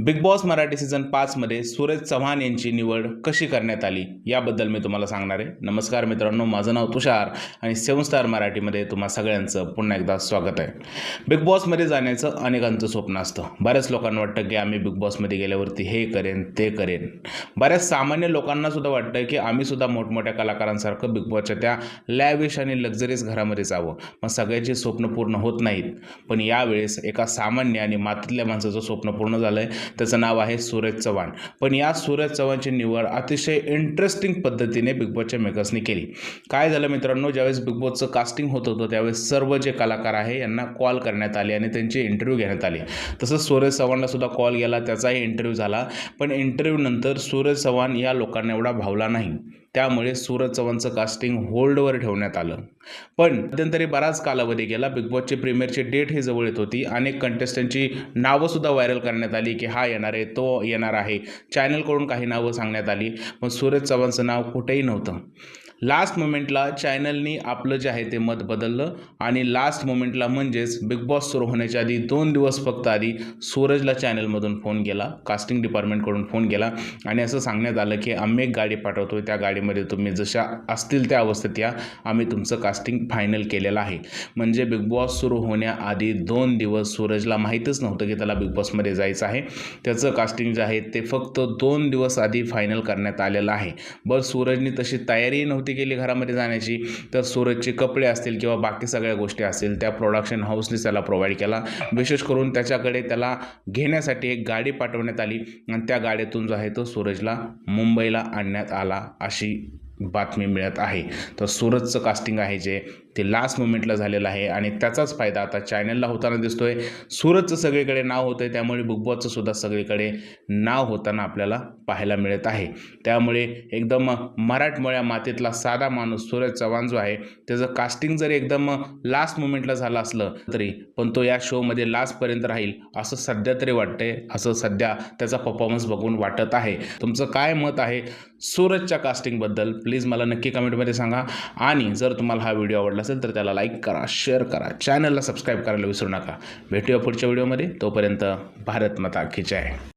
Big boss Marathi season पाचमध्ये सूरज चव्हाण यांची निवड कशी करण्यात आली याबद्दल मी तुम्हाला सांगणार आहे. नमस्कार मित्रांनो माझं नाव तुषार आणि सेवन स्टार मराठीमध्ये तुम्हा सगळ्यांचं पुन्हा एकदा स्वागत आहे. बिग बॉसमध्ये जाण्याचं अनेकांचं स्वप्न असतं. बऱ्याच लोकांना वाटतं की आम्ही बिग बॉसमध्ये गेल्यावरती हे करेन ते करेन. बऱ्याच सामान्य लोकांना सुद्धा वाटतं की आम्ही सुद्धा मोठमोठ्या कलाकारांसारखं बिग बॉसच्या त्या लॅविश आणि लक्झरीज घरामध्ये जावं. मग सगळ्याचे स्वप्न पूर्ण होत नाहीत. पण यावेळेस एका सामान्य आणि मातीतल्या माणसाचं स्वप्न पूर्ण झालं आहे त्याचं नाव आहे सूरज चव्हाण. पण या सूरज चव्हाणची निवड अतिशय इंटरेस्टिंग पद्धतीने बिग बॉसच्या मेकर्सनी केली. काय झालं मित्रांनो ज्यावेळेस बिग बॉसचं कास्टिंग होत होतं त्यावेळेस सर्व जे कलाकार आहे यांना कॉल करण्यात आले आणि त्यांचे इंटरव्ह्यू घेण्यात आले. तसंच सूरज चव्हाणला सुद्धा कॉल गेला त्याचाही इंटरव्ह्यू झाला. पण इंटरव्ह्यू नंतर सूरज चव्हाण या लोकांना एवढा भावला नाही. त्यामुळे सूरज चव्हाणचं कास्टिंग होल्डवर ठेवण्यात आलं. पण मध्यंतरी बराच कालावधी गेला बिग बॉसची प्रीमियरची डेट ही जवळ येत होती. अनेक कंटेस्टंटची नावंसुद्धा व्हायरल करण्यात आली की हा येणार आहे तो येणार आहे. चॅनलकडून काही नावं सांगण्यात आली पण सूरज चव्हाणचं नाव कुठेही नव्हतं. लास्ट मोमेंटला चॅनलनी आपलं जे आहे ते मत बदललं आणि लास्ट मोमेंटला म्हणजेच बिग बॉस सुरू होण्याच्या आधी दोन दिवस फक्त आधी सूरजला चॅनलमधून फोन केला कास्टिंग डिपार्टमेंटकडून फोन केला आणि असं सांगण्यात आलं की आम्ही एक गाडी पाठवतो त्या गाडीमध्ये तुम्ही जशा असतील त्या अवस्थेत या आम्ही तुमचं कास्टिंग फायनल केलेलं आहे. म्हणजे बिग बॉस सुरू होण्याआधी दोन दिवस सूरजला माहीतच नव्हतं की त्याला बिग बॉसमध्ये जायचं आहे. त्याचं कास्टिंग जे आहे ते फक्त दोन दिवस आधी फायनल करण्यात आलेलं आहे. बरं सूरजनी तशी तयारी नव्हती केली घरामध्ये जाण्याची तर सूरजचे कपडे असतील किंवा बाकी सगळ्या गोष्टी असतील त्या प्रोडक्शन हाऊसने त्याला प्रोव्हाइड केला. विशेष करून त्याच्याकडे त्याला घेण्यासाठी एक गाडी पाठवण्यात आली. आणि त्या गाडीतून जो आहे तो सूरजला मुंबईला आणण्यात आला अशी बातमी मिळत आहे. तर सूरजचं कास्टिंग आहे जे. ते लास्ट मोमेंटला झालेलं आहे आणि त्याचाच फायदा आता चॅनलला होताना दिसतोय. सूरजचं सगळीकडे नाव होतं आहे त्यामुळे बिग सुद्धा सगळीकडे नाव होताना आपल्याला पाहायला मिळत आहे. त्यामुळे एकदम मराठमोळ्या मातीतला साधा माणूस सूरज चव्हाण जो आहे. त्याचं कास्टिंग जरी एकदम लास्ट मोमेंटला झालं असलं तरी पण तो या शोमध्ये लास्टपर्यंत राहील असं सध्या तरी वाटतंय असं सध्या त्याचा परफॉर्मन्स बघून वाटत आहे. तुमचं काय मत आहे? सूरजच्या कास्टिंगबद्दल प्लीज मला नक्की कमेंटमध्ये सांगा. आणि जर तुम्हाला हा व्हिडिओ आवडला असेल तर त्याला लाईक करा शेअर करा. चॅनलला सबस्क्राईब करायला विसरू नका. भेटूया पुढच्या व्हिडिओमध्ये तोपर्यंत भारत माता की जय.